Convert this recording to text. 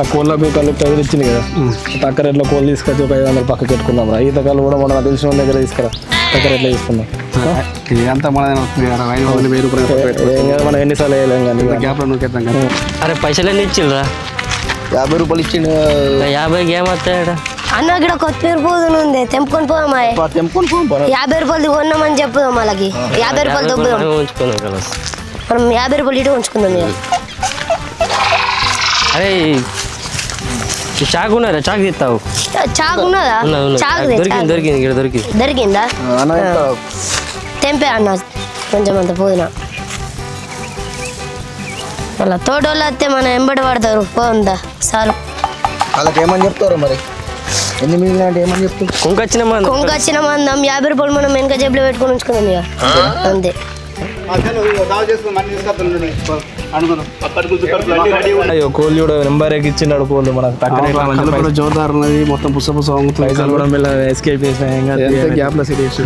ఆ కోళ్ళ బీకాలు ఐదు ఇచ్చింది కదా. తక్కువ రేట్లో కోళ్ళు తీసుకొచ్చి ఒక ఐదు వందలు పక్కకి పెట్టుకుందాం రా. ఈతకాలు కూడా మనం తెలిసిన వాళ్ళ దగ్గర తీసుకురా. తక్కువ రేట్లో ఇదంతా మన ఎన్నిసార్లు వేయలేం కానీ గ్యాప్లో నూకేద్దాం కదా. అరే పైసలు ఎన్ని ఇచ్చిల్రా యాభై రూపాయలు ఇచ్చిండు. యాభైకి ఏమవుతాయట అన్న ఇక్కడ కొత్తిమీర పూదన ఉంది. తెంపుకొని పోదామా? తెంపుకొని. యాభై రూపాయలు కొన్నామని చెప్పుదాం వాళ్ళకి. యాభై రూపాయలు దొబ్బుదాం. మనం యాభై రూపాయలు ఇటు ఉంచుకుందాం అరే చాకు ఉన్నారా చాకు తీస్తావు చాకు ఉన్నదా ఉన్నది ఉన్నది చాకు దొరికింది. దొరికింది ఇక్కడ దొరికింది. దొరికిందా? తెంపే అన్న కొంచెం అంత పుదీనా. అలా తోటోళ్ళు వస్తే మన ఎంబడి పడతారు పోందా చాలు. వాళ్ళకి ఏమని చెప్తారు మరి? ఎన్ని మిగిలిన అంటే ఏమని చెప్తారు? కుంకొచ్చిన మంది. కొంక వచ్చిన మందం యాభై రూపాయలు మనం వెనక జేబులో పెట్టుకొని ఉంచుకుందాం ఇక. అంతే. అయ్యో కోళ్ళు కూడా నెంబర్ ఎక్కిచ్చినాడు కోళ్ళు మనకు తక్కువ జోరుదారు ఉన్నది మొత్తం పుస పుస పైసలు కూడా ఎస్కేప్ చేసిన. ఎంత గ్యాప్లో సెట్